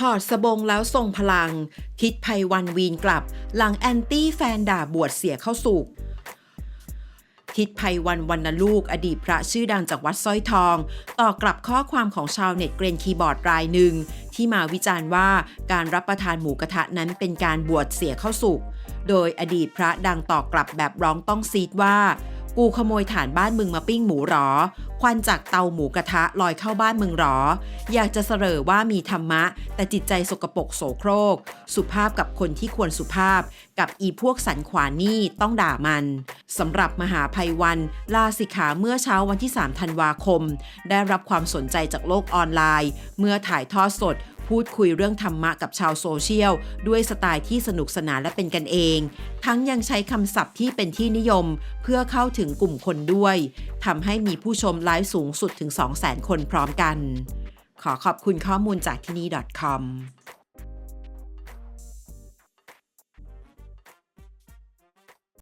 ถอดสบงแล้วทรงพลัง ทิศภัยวันวีนกลับ หลังแอนตี้แฟนด่าบวชเสียเข้าสุกทิศภัยวันวรรณลูกอดีตพระชื่อดังจากวัดสร้อยทอง ต่อกลับข้อความของชาวเน็ตเกรนคีย์บอร์ดรายหนึ่ง ที่มาวิจารณ์ว่าการรับประทานหมูกระทะนั้นเป็นการบวชเสียเข้าสุกโดยอดีตพระดังตอบกลับแบบร้องต้องซีดว่า กูขโมยฐานบ้านมึงมาปิ้งหมูหรอ ควันจากเตาหมูกระทะลอยเข้าบ้านมึงหรอ อยากจะเสรอว่ามีธรรมะ แต่จิตใจสกปรกโสโครก สุภาพกับคนที่ควรสุภาพ กับอีพวกสันขวานี่ต้องด่ามันสำหรับมหาภัยวัน ลาสิกขาเมื่อเช้าวันที่ 3 ธันวาคม ได้รับความสนใจจากโลกออนไลน์ เมื่อถ่ายทอดสด พูดคุยเรื่องธรรมะกับชาวโซเชียล ด้วยสไตล์ที่สนุกสนานและเป็นกันเอง ทั้งยังใช้คำศัพท์ที่เป็นที่นิยม เพื่อเข้าถึงกลุ่มคนด้วยทำให้มีผู้ชมไลฟ์สูงสุดถึง 200,000 คนพร้อมกัน ขอขอบคุณข้อมูลจากที่นี่ .com